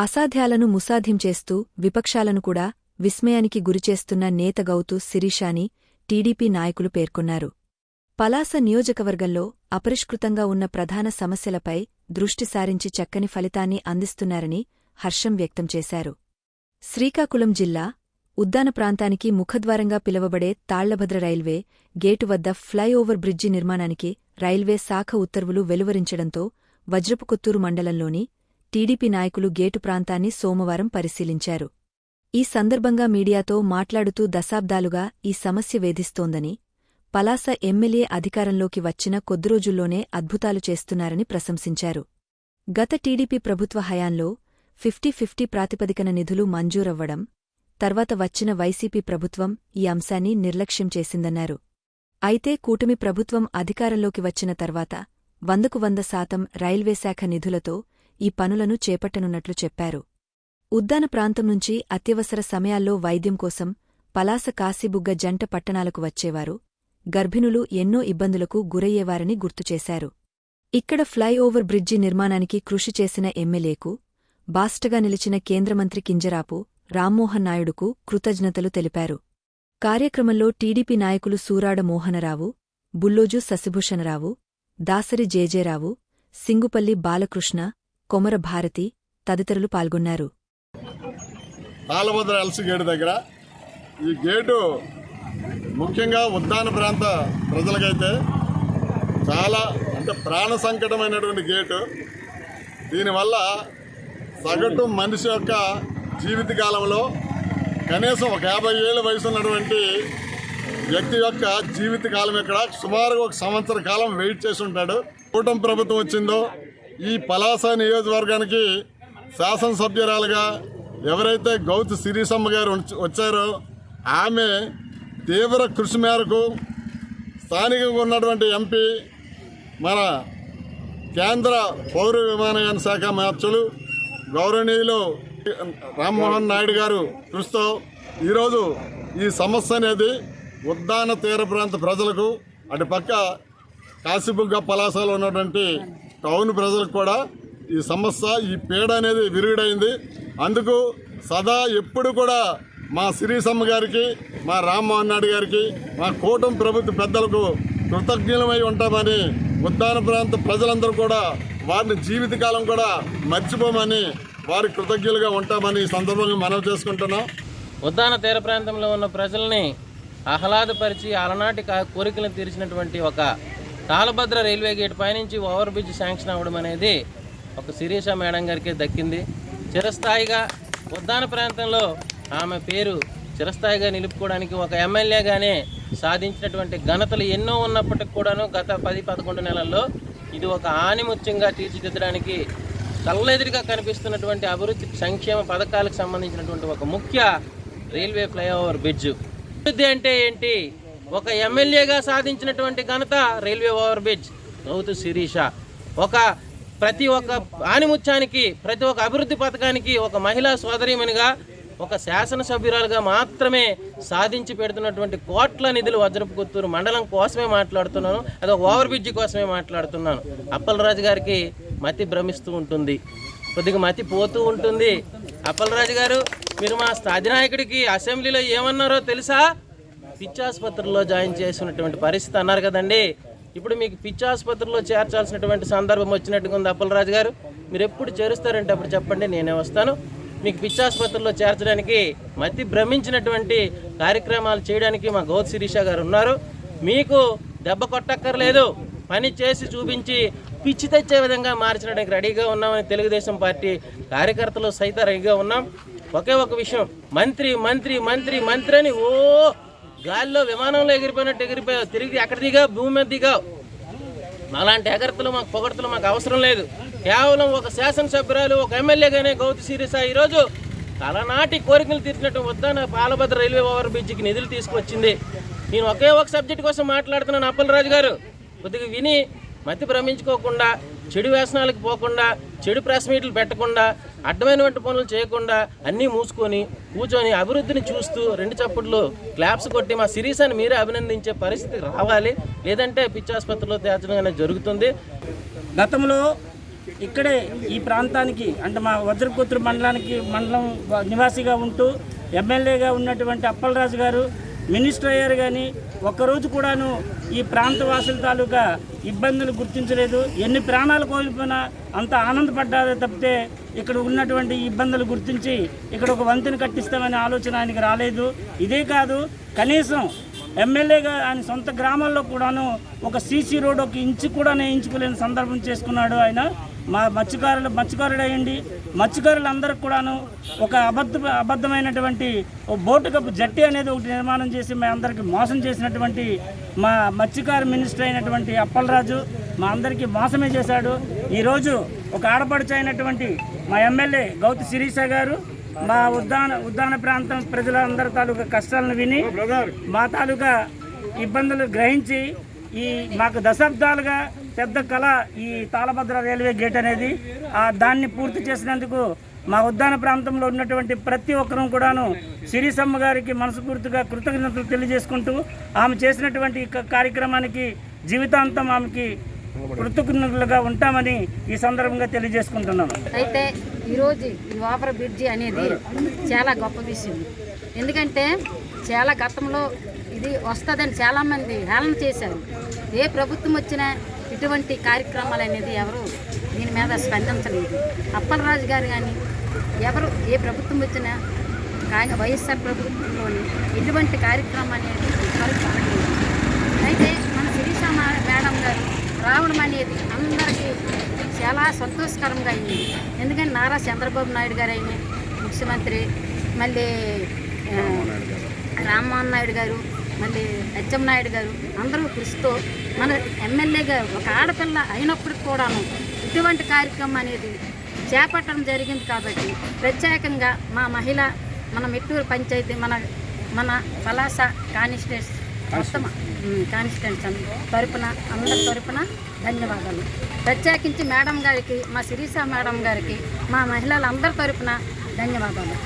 అసాధ్యాలను ముసాధిం చేస్తూ విపక్షాలను కూడా విస్మయానికి గురిచేస్తున్న నేత గౌతు శిరీషాని టీడీపీ నాయకులు పేర్కొన్నారు. పలాస నియోజకవర్గంలో అపరిష్కృతంగా ఉన్న ప్రధాన సమస్యలపై దృష్టి సారించి చక్కని ఫలితాన్ని అందిస్తున్నారని హర్షం వ్యక్తం చేశారు. శ్రీకాకుళం జిల్లా ఉద్దాన ప్రాంతానికి ముఖద్వారంగా పిలువబడే తాళ్ళభద్ర రైల్వే గేటు వద్ద ఫ్లైఓవర్ బ్రిడ్జి నిర్మాణానికి రైల్వే శాఖ ఉత్తర్వులు వెలువరించడంతో వజ్రపుకొత్తూరు మండలంలోని టీడీపీ నాయకులు గేటు ప్రాంతాన్ని సోమవారం పరిశీలించారు. ఈ సందర్భంగా మీడియాతో మాట్లాడుతూ దశాబ్దాలుగా ఈ సమస్య వేధిస్తోందని పలాస ఎమ్మెల్యే అధికారంలోకి వచ్చిన కొద్దిరోజుల్లోనే అద్భుతాలు చేస్తున్నారని ప్రశంసించారు. గత టీడీపీ ప్రభుత్వ హయాంలో ఫిఫ్టీ ఫిఫ్టీ ప్రాతిపదికన నిధులు మంజూరవ్వడం తర్వాత వచ్చిన వైసీపీ ప్రభుత్వం ఈ అంశాన్ని నిర్లక్ష్యం చేసిందన్నారు. అయితే కూటమి ప్రభుత్వం అధికారంలోకి వచ్చిన తర్వాత వందకు వంద శాతం రైల్వేశాఖ నిధులతో ఈ పనులను చేపట్టనున్నట్లు చెప్పారు. ఉద్దాన ప్రాంతం నుంచి అత్యవసర సమయాల్లో వైద్యం కోసం పలాస కాశీబుగ్గ జంట పట్టణాలకు వచ్చేవారు. గర్భిణులు ఎన్నో ఇబ్బందులకు గురయ్యేవారని గుర్తుచేశారు ఇక్కడ ఫ్లైఓవర్ బ్రిడ్జి నిర్మాణానికి కృషి చేసిన ఎమ్మెల్యేకు బాస్టగా నిలిచిన కేంద్రమంత్రి కింజరాపు రామ్మోహన్ నాయుడుకు కృతజ్ఞతలు తెలిపారు. కార్యక్రమంలో టీడీపీ నాయకులు సూరాడ మోహనరావు బుల్లోజు శశిభూషణరావు దాసరి జేజేరావు సింగుపల్లి బాలకృష్ణ కొమర భారతి తదితరులు పాల్గొన్నారు. తాళభద్ర ఎల్సి గేటు దగ్గర ఈ గేటు ముఖ్యంగా ఉద్యాన ప్రాంత ప్రజలకైతే చాలా అంటే ప్రాణ సంకటమైనటువంటి గేటు. దీనివల్ల సగటు మనిషి యొక్క జీవితకాలంలో కనీసం ఒక యాభై ఏళ్ళ వయసు ఉన్నటువంటి వ్యక్తి యొక్క జీవితకాలం ఇక్కడ సుమారుగా ఒక సంవత్సర కాలం వెయిట్ చేసి ఉంటాడు. కూటమి ప్రభుత్వం వచ్చిందో ఈ పలాస నియోజకవర్గానికి శాసనసభ్యురాలుగా ఎవరైతే గౌతు సిరిసమ్మ గారు వచ్చారో ఆమె తీవ్ర కృషి మేరకు స్థానికంగా ఉన్నటువంటి ఎంపీ మన కేంద్ర పౌర విమానయాన శాఖ మార్చులు గౌరవనీయులు రామ్మోహన్ నాయుడు గారు కృషితో ఈరోజు ఈ సమస్య అనేది ఉద్దాన తీర ప్రాంత ప్రజలకు అటు పక్క కాశీబుగ్గ పలాసలో ఉన్నటువంటి టౌన్ ప్రజలకు కూడా ఈ సమస్య ఈ పీడ అనేది విరుగుడైంది. అందుకు సదా ఎప్పుడు కూడా మా సిరీసమ్మ గారికి మా రామ్మోహన్ నాయుడు గారికి మా కూటమి ప్రభుత్వ పెద్దలకు కృతజ్ఞులమై ఉంటామని ఉద్దాన ప్రాంత ప్రజలందరూ కూడా వారిని జీవితకాలం కూడా మర్చిపోమని వారి కృతజ్ఞులుగా ఉంటామని ఈ సందర్భంగా మనవి చేసుకుంటున్నాం. ఉద్దాన తీర ప్రాంతంలో ఉన్న ప్రజల్ని ఆహ్లాదపరిచి అలనాటి కోరికలను తీర్చినటువంటి ఒక తాళభద్ర రైల్వే గేట్ పైనుంచి ఓవర్ బ్రిడ్జ్ శాంక్షన్ అవ్వడం అనేది ఒక శిరీష మేడం గారికి దక్కింది. చిరస్థాయిగా ఉద్దాన ప్రాంతంలో ఆమె పేరు చిరస్థాయిగా నిలుపుకోవడానికి ఒక ఎమ్మెల్యేగానే సాధించినటువంటి ఘనతలు ఎన్నో ఉన్నప్పటికి కూడాను గత పది పదకొండు నెలల్లో ఇది ఒక ఆనిముత్యంగా తీర్చిదిద్దడానికి కళ్ళెదురుగా కనిపిస్తున్నటువంటి అభివృద్ధి సంక్షేమ పథకాలకు సంబంధించినటువంటి ఒక ముఖ్య రైల్వే ఫ్లైఓవర్ బ్రిడ్జ్. అభివృద్ధి అంటే ఏంటి? ఒక ఎమ్మెల్యేగా సాధించినటువంటి ఘనత railway over bridge Gouthu Sirisha. ఒక ప్రతి ఒక్క ఆనిముత్యానికి ప్రతి ఒక్క అభివృద్ధి పథకానికి ఒక మహిళా సోదరీమణిగా ఒక శాసనసభ్యురాలుగా మాత్రమే సాధించి పెడుతున్నటువంటి కోట్ల నిధులు వజ్రపు కొత్తూరు మండలం కోసమే మాట్లాడుతున్నాను. అది ఒక ఓవర్ బ్రిడ్జి కోసమే మాట్లాడుతున్నాను. అప్పలరాజు గారికి మతి భ్రమిస్తూ ఉంటుంది. కొద్దిగా మతి పోతూ ఉంటుంది. అప్పలరాజు గారు మీరు మా అధినాయకుడికి అసెంబ్లీలో ఏమన్నారో తెలుసా? పిచ్చాసుపత్రిలో జాయిన్ చేసినటువంటి పరిస్థితి అన్నారు కదండి. ఇప్పుడు మీకు పిచ్చాసుపత్రిలో చేర్చాల్సినటువంటి సందర్భం వచ్చినట్టుగా ఉంది అప్పలరాజు గారు. మీరు ఎప్పుడు చేరుస్తారంటే అప్పుడు చెప్పండి నేనే వస్తాను. మీకు పిచ్చాసుపత్రిలో చేర్చడానికి మతి భ్రమించినటువంటి కార్యక్రమాలు చేయడానికి మా గౌత్ శిరీష గారు ఉన్నారు. మీకు దెబ్బ కొట్టక్కర్లేదు. పని చేసి చూపించి పిచ్చి తెచ్చే విధంగా మార్చడానికి రెడీగా ఉన్నామని తెలుగుదేశం పార్టీ కార్యకర్తలు సైతం రెడీగా ఉన్నాం. ఒకే ఒక విషయం మంత్రి మంత్రి మంత్రి మంత్రి అని ఓ గాలిలో విమానంలో ఎగిరిపోయినట్టు ఎగిరిపోయావు. తిరిగి ఎక్కడ దిగావు? భూమి మీద దిగావు. అలాంటి ఎగరతలు మాకు పొగడతలు మాకు అవసరం లేదు. కేవలం ఒక శాసనసభ్యురాలు ఒక ఎమ్మెల్యేగానే గౌతి సిరిస ఈరోజు తలనాటి కోరికలు తీర్చినట్టు వద్దాన పాలభద్ర రైల్వే ఓవర్ బ్రిడ్జికి నిధులు తీసుకొచ్చింది. నేను ఒకే ఒక సబ్జెక్ట్ కోసం మాట్లాడుతున్నాను అప్పలరాజు గారు. కొద్దిగా విని మతి భ్రమించుకోకుండా చెడు వ్యసనాలకు పోకుండా చెడు ప్రెస్ మీట్లు పెట్టకుండా అడ్డమైనటువంటి పనులు చేయకుండా అన్నీ మూసుకొని కూర్చొని అభివృద్ధిని చూస్తూ రెండు చప్పట్లు క్లాప్స్ కొట్టి మా సిరీసాన్ని మీరే అభినందించే పరిస్థితి రావాలి. లేదంటే పిచ్చాసుపత్రిలో తేల్చడం అనేది జరుగుతుంది. గతంలో ఇక్కడే ఈ ప్రాంతానికి అంటే మా వజ్రకూతురు మండలానికి మండలం నివాసిగా ఉంటూ ఎమ్మెల్యేగా ఉన్నటువంటి అప్పలరాజు గారు మినిస్టర్ అయ్యారు కానీ ఒక్కరోజు కూడాను ఈ ప్రాంత వాసుల తాలూకా ఇబ్బందులు గుర్తించలేదు. ఎన్ని ప్రాణాలు కోల్పోయినా అంత ఆనందపడ్డారే తప్పితే ఇక్కడ ఉన్నటువంటి ఇబ్బందులు గుర్తించి ఇక్కడ ఒక వంతెన కట్టిస్తామనే ఆలోచన ఆయనకి రాలేదు. ఇదే కాదు కనీసం ఎమ్మెల్యేగా ఆయన సొంత గ్రామాల్లో కూడాను ఒక సీసీ రోడ్ ఒక ఇంచు కూడా నేయించుకోలేని సందర్భం చేసుకున్నాడు ఆయన. మా మత్స్యకారులు మత్స్యకారుడు అయ్యండి మత్స్యకారులందరికీ కూడాను ఒక అబద్ధ అబద్ధమైనటువంటి బోటు కప్పు జట్టి అనేది ఒకటి నిర్మాణం చేసి మా అందరికీ మోసం చేసినటువంటి మా మత్స్యకార మినిస్టర్ అయినటువంటి అప్పలరాజు మా అందరికీ మోసమే చేశాడు. ఈరోజు ఒక ఆడపడుచు అయినటువంటి మా ఎమ్మెల్యే గౌతి శిరీష గారు మా ఉద్దాన ఉద్దాన ప్రాంతం ప్రజలందరి తాలూకా కష్టాలను విని మా తాలూకా ఇబ్బందులు గ్రహించి ఈ మాకు దశాబ్దాలుగా పెద్ద కళ ఈ తాళభద్ర రైల్వే గేట్ అనేది. ఆ దాన్ని పూర్తి చేసినందుకు మా ఉద్దాన ప్రాంతంలో ఉన్నటువంటి ప్రతి ఒక్కరూ కూడాను సిరిసమ్మ గారికి మనస్ఫూర్తిగా కృతజ్ఞతలు తెలియజేసుకుంటూ ఆమె చేసినటువంటి కార్యక్రమానికి జీవితాంతం ఆమెకి కృతజ్ఞతలుగా ఉంటామని ఈ సందర్భంగా తెలియజేసుకుంటున్నాను. అయితే ఈరోజు ఈ ఓవర్ బ్రిడ్జి అనేది చాలా గొప్ప విషయం. ఎందుకంటే చాలా గతంలో ఇది వస్తుందని చాలామంది హేళన చేశారు. ఏ ప్రభుత్వం వచ్చినా ఇటువంటి కార్యక్రమాలు అనేది ఎవరు దీని మీద స్పందించలేదు. అప్పలరాజు గారు కానీ ఎవరు ఏ ప్రభుత్వం వచ్చినా కానీ వైఎస్ఆర్ ప్రభుత్వంలోని ఎటువంటి కార్యక్రమం అనేది జరగలేదు అయితే మన శిరీష మేడం గారు రావడం అనేది అందరికీ చాలా సంతోషకరంగా అయింది. ఎందుకంటే నారా చంద్రబాబు నాయుడు గారు అయిన ముఖ్యమంత్రి మళ్ళీ రామ్మోహన్ నాయుడు గారు మళ్ళీ హెచ్ఎం నాయుడు గారు అందరూ కృషితో మన ఎమ్మెల్యే గారు ఒక ఆడపిల్ల అయినప్పటికి కూడాను ఇటువంటి కార్యక్రమం అనేది చేపట్టడం జరిగింది కాబట్టి ప్రత్యేకంగా మా మహిళ మన మెట్టూరు పంచాయతీ మన మన పలాస కానిస్టేట్స్ మొత్తం కానిస్టెంట్స్ తరపున అందరి తరపున ధన్యవాదాలు. ప్రత్యేకించి మేడం గారికి మా శిరీష మేడం గారికి మా మహిళలందరి తరపున ధన్యవాదాలు.